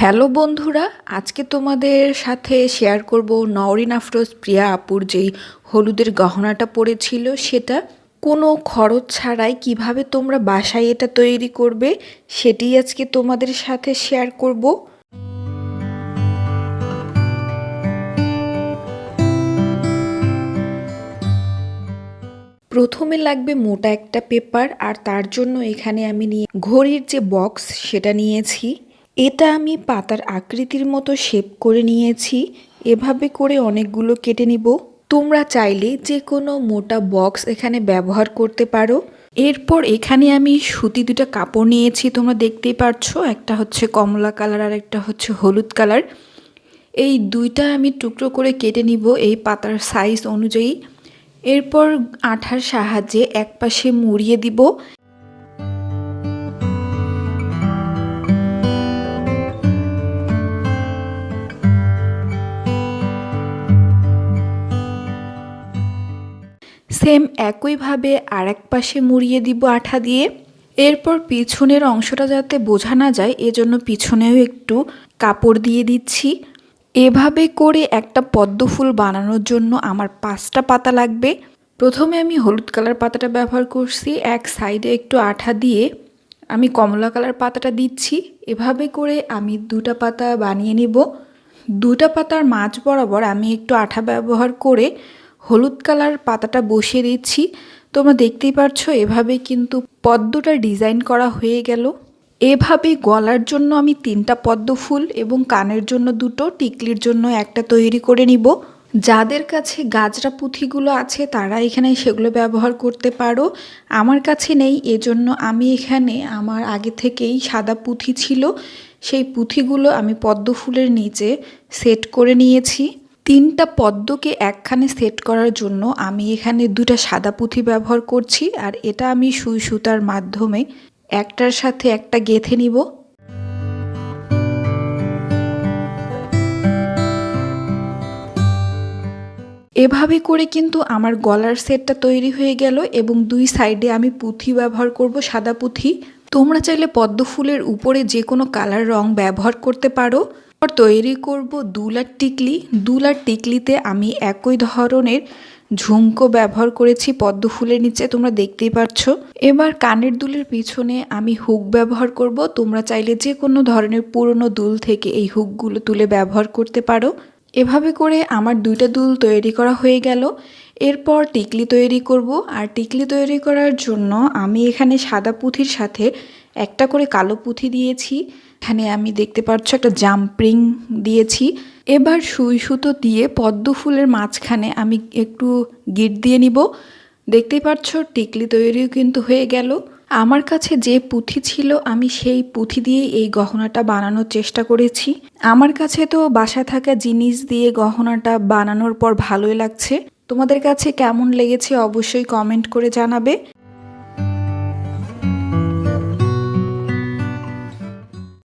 Hello বন্ধুরা, আজকে তোমাদের সাথে শেয়ার করব নওরিন আফরোজ প্রিয়া আপুর যেই হলুদের গহনাটা পড়েছিল সেটা কোনো খরচ ছাড়াই কীভাবে তোমরা বাসায় এটা তৈরি করবে সেটি আজকে তোমাদের সাথে শেয়ার করব। প্রথমে লাগবে মোটা একটা পেপার আর তার জন্য এখানে আমি নিয়ে ঘড়ির যে বক্স সেটা নিয়েছি। এটা আমি পাতার আকৃতির মতো শেপ করে নিয়েছি। এভাবে করে অনেকগুলো কেটে নিব। তোমরা চাইলে যে কোনো মোটা বক্স এখানে ব্যবহার করতে পারো। এরপর এখানে আমি সুতি দুটা কাপড় নিয়েছি। তোমরা দেখতেই পারছ, একটা হচ্ছে কমলা কালার আর একটা হচ্ছে হলুদ কালার। এই দুইটা আমি টুকরো করে কেটে নিব এই পাতার সাইজ অনুযায়ী। এরপর আঠার সাহায্যে এক পাশে মুড়িয়ে দিব। সেম একইভাবে আর এক পাশে মুড়িয়ে দিব আঠা দিয়ে। এরপর পিছনের অংশটা যাতে বোঝা না যায়, এজন্য পিছনেও একটু কাপড় দিয়ে দিচ্ছি। এভাবে করে একটা পদ্ম ফুল বানানোর জন্য আমার পাঁচটা পাতা লাগবে। প্রথমে আমি হলুদ কালার পাতাটা ব্যবহার করছি, এক সাইডে একটু আঠা দিয়ে আমি কমলা কালার পাতাটা দিচ্ছি। এভাবে করে আমি দুটা পাতা বানিয়ে নিব। দুটা পাতার মাঝ বরাবর আমি একটু আঠা ব্যবহার করে হলুদ কালার পাতাটা বসিয়ে দিচ্ছি। তোমরা দেখতেই পারছ, এভাবে কিন্তু পদ্মটা ডিজাইন করা হয়ে গেল। এভাবে গলার জন্য আমি তিনটা পদ্ম ফুল এবং কানের জন্য দুটো, টিকলির জন্য একটা তৈরি করে নিব। যাদের কাছে গাজরা পুঁথিগুলো আছে, তারা এখানে সেগুলো ব্যবহার করতে পারো। আমার কাছে নেই, এজন্য আমি এখানে আমার আগে থেকেই সাদা পুঁথি ছিল। সেই পুঁথিগুলো আমি পদ্ম ফুলের নিচে সেট করে নিয়েছি। তিনটা পদ্মকে একখানে সেট করার জন্য আমি এখানে দুটা সাদা পুঁথি ব্যবহার করছি, আর এটা আমি সুই সুতার মাধ্যমে একটার সাথে একটা গেথে নিব। এভাবে করে কিন্তু আমার গলার সেটটা তৈরি হয়ে গেল এবং দুই সাইডে আমি পুঁথি ব্যবহার করব, সাদা পুঁথি। তোমরা চাইলে পদ্ম ফুলের উপরে যে কোনো কালার রং ব্যবহার করতে পারো। আর তৈরি করব দুলার টিকলি। দুলার টিকলিতে আমি একই ধরনের ঝুমকো ব্যবহার করেছি পদ্ম ফুলের নিচে, তোমরা দেখতেই পাচ্ছ এবার কানের দুলের পিছনে আমি হুক ব্যবহার করব। তোমরা চাইলে যে কোনো ধরনের পুরনো দুল থেকে এই হুকগুলো তুলে ব্যবহার করতে পারো। এভাবে করে আমার দুইটা দুল তৈরি করা হয়ে গেল। এরপর টিকলি তৈরি করব। আর টিকলি তৈরি করার জন্য আমি এখানে সাদা পুঁথির সাথে একটা করে কালো পুঁথি দিয়েছি। এখানে আমি দেখতে পাচ্ছ একটা জাম্পিং দিয়েছি। এবার সুই সুতো দিয়ে পদ্ম ফুলের মাঝখানে আমি একটু গিট দিয়ে নিব। দেখতেই পাচ্ছ, টিকলি তৈরিও কিন্তু হয়ে গেল। আমার কাছে যে পুঁথি ছিল, আমি সেই পুঁথি দিয়ে এই গহনাটা বানানোর চেষ্টা করেছি। আমার কাছে তো বাসায় থাকা জিনিস দিয়ে গহনাটা বানানোর পর ভালোই লাগছে। তোমাদের কাছে কেমন লেগেছে অবশ্যই কমেন্ট করে জানাবে।